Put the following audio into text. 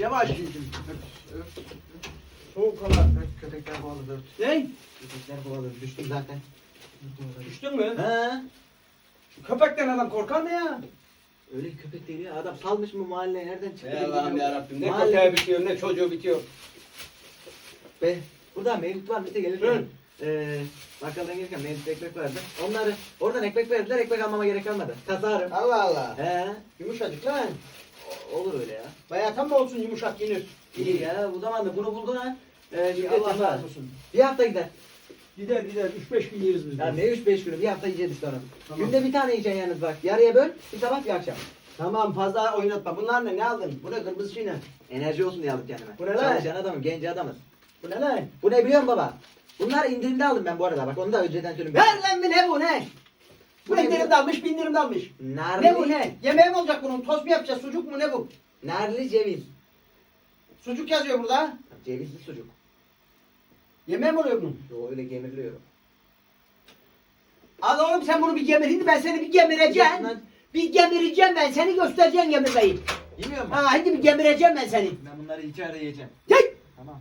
Yavaş. Soğuk hava. Köpekler kovaladı. Ne? Köpekler kovaladı. Düştüm zaten. Düştün mü? He. Şu köpekten adam korkar mı ya? Öyle köpek değil ya. Adam salmış mı mahalleye nereden çıktı? Ey Allah'ım yarabbim. Ne Mahalle- köpeği bitiyor ne çocuğu bitiyor. Be. Burada mevcut var bize gelirken. Hı. Eee bakkaldan gelirken mevcut ekmek vardı. Onları oradan ekmek verdiler. Ekmek almama gerek kalmadı. Kazarım. Allah Allah. He. Yumuşacık lan. o- Olur öyle ya. Bayağı tam olsun yumuşak yenir. İyi ya bu zamanda bunu buldun ha. Ee, Allah razı olsun. Bir hafta gider. Gider gider 3-5 gün yeriz biz. Ya ne 3-5 günü bir hafta yiyeceğiz işte onu. Tamam. Günde bir tane yiyeceksin yalnız bak. Yarıya böl bir sabah bir akşam. Tamam fazla oynatma. Bunlar ne? Ne aldın? Bu ne kırmızı şey ne? Enerji olsun diye aldık kendime. Bu ne lan? Çalışan adamım, genç adamız. Bu ne lan? Bu ne biliyor musun baba? Bunlar indirimde aldım ben bu arada bak onu da önceden söyleyeyim. Ver lan bir ne bu ne? Bu Bu ne indirim bu? dalmış, bir indirim dalmış. Narlı, Ne bu ne? Yemeği mi olacak bunun? Tost mu yapacağız? Sucuk mu ne bu? Narlı ceviz. Sucuk yazıyor burada. Cevizli sucuk. Yemeği mi oluyor bunun? Yo öyle gemirliyor. Al oğlum sen bunu bir gemir. Şimdi ben seni bir gemireceğim. Lan. Bir gemireceğim ben seni göstereceğim gemirmeyi. Yemiyor mu? Ha şimdi bir gemireceğim ben seni. Ben bunları içeride yiyeceğim. Gel. Tamam.